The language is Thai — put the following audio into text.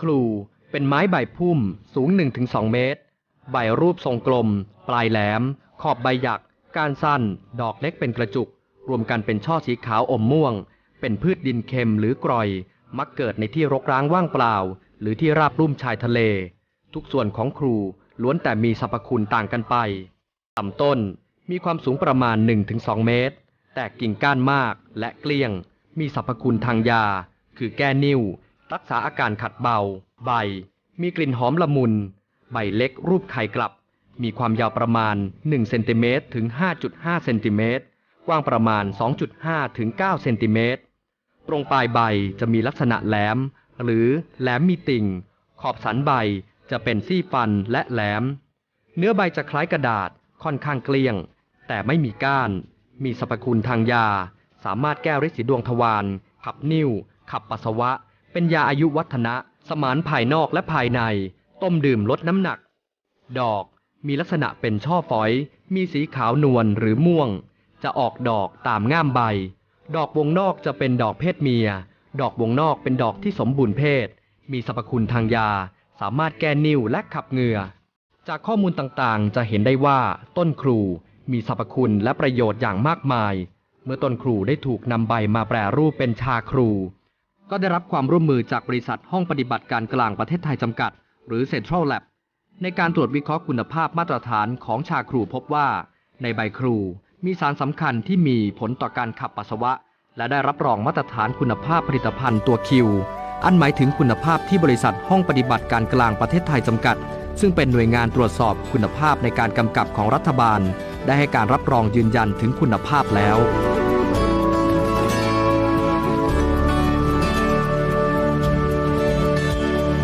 ครูเป็นไม้ใบพุ่มสูง 1-2 เมตร ใบรูปทรงกลม ปลายแหลม ขอบใบหยัก ก้านสั้น ดอกเล็กเป็นกระจุก รวมกันเป็นช่อสีขาวอมม่วง เป็นพืชดินเค็มหรือกร่อย มักเกิดในที่รกร้างว่างเปล่า หรือที่ราบลุ่มชายทะเล ทุกส่วนของครูล้วนแต่มีสรรพคุณต่างกันไปลำต้นมีความสูงประมาณ 1-2 เมตร แตกกิ่งก้านมากและเกลี้ยง มีสรรพคุณทางยา คือแก้นิ่ว รักษาอาการขัดเบา ใบ มีกลิ่นหอมละมุน ใบเล็กรูปไข่กลับ มีความยาวประมาณ1เซนติเมตรถึง 5.5เซนติเมตรกว้างประมาณ 2.5ถึง9เซนติเมตรตรงปลายใบจะมีลักษณะแหลม หรือแหลมมีติ่ง ขอบสันใบจะเป็นซี่ฟันและแหลม เนื้อใบจะคล้ายกระดาษค่อนข้างเกลี้ยง แต่ไม่มีก้าน มีสรรพคุณทางยา สามารถแก้ฤทธิ์สีดวงทวารขับนิ่ว ขับปัสสาวะ เป็นยาอายุวัฒนะ สมานภายนอกและภายใน ต้มดื่มลดน้ำหนัก ดอกมีลักษณะเป็นช่อฝอย มีสีขาวนวลหรือม่วง จะออกดอกตามง่ามใบ ดอกวงนอกจะเป็นดอกเพศเมีย ดอกวงนอกเป็นดอกที่สมบูรณ์เพศ มีสรรพคุณทางยา สามารถแก้นิ่วและขับเหงื่อ จากข้อมูลต่างๆ จะเห็นได้ว่าต้นครูมีสรรพคุณและประโยชน์อย่างมากมาย เมื่อต้นครูได้ถูกนำใบมาแปรรูปเป็นชาครู ก็ได้รับความร่วมมือจากบริษัทห้องปฏิบัติการกลางประเทศไทยจำกัด หรือ Central Lab ในการตรวจวิเคราะห์คุณภาพมาตรฐานของชาครูพบว่า ในใบครูมีสารสำคัญที่มีผลต่อการขับปัสสาวะ และได้รับรองมาตรฐานคุณภาพผลิตภัณฑ์ตัวคิว อันหมายถึงคุณภาพที่บริษัทห้องปฏิบัติการกลางประเทศไทยจำกัด ซึ่งเป็นหน่วยงานตรวจสอบคุณภาพในการกำกับของรัฐบาล ได้ให้การรับรองยืนยันถึงคุณภาพแล้ว